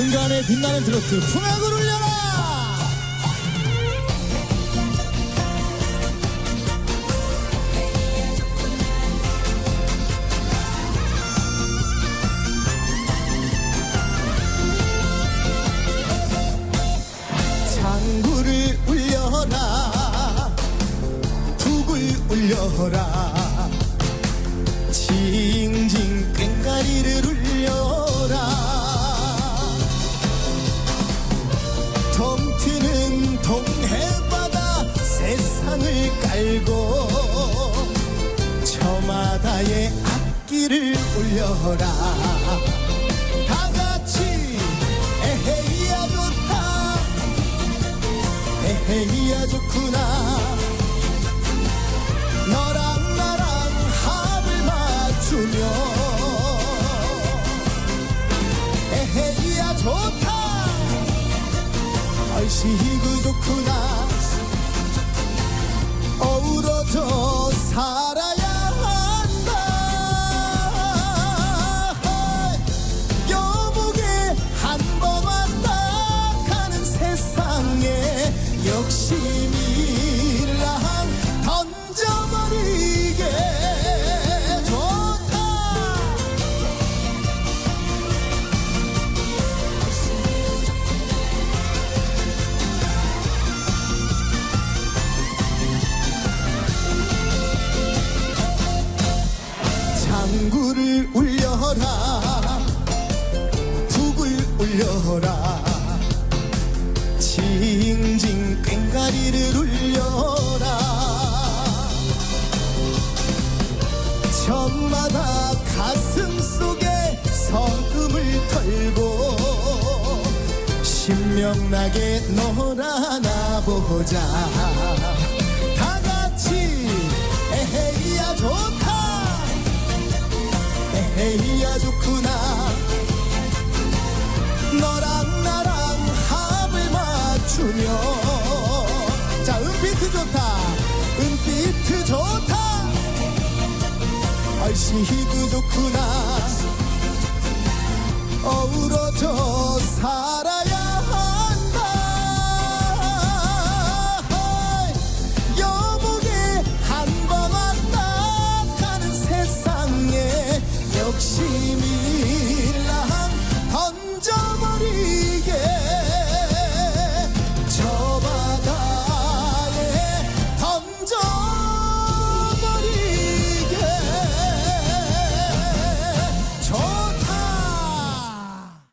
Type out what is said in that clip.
은간의 빛나는 트로트 풍악을 울려라! 장구를 울려라. 북을 울려라 깔고 저마다의 악기를 울려라. 다 같이 에헤이야 좋다. 에헤이야 좋구나. 너랑 나랑 합을 맞추며 에헤이야 좋다. 얼씨구 좋구나 욕심이랑 던져버리게 좋다. 장구를 울려라. 북을 울려라 징징 꽹가리를 울려라. 저마다 가슴 속에 성금을 털고 신명나게 놀아나 보자. 다 같이 에헤이야 좋다. 에헤이야 좋구나 은비트 좋다. 은비트 좋다. 얼씨구 좋구나. 어우러져 살아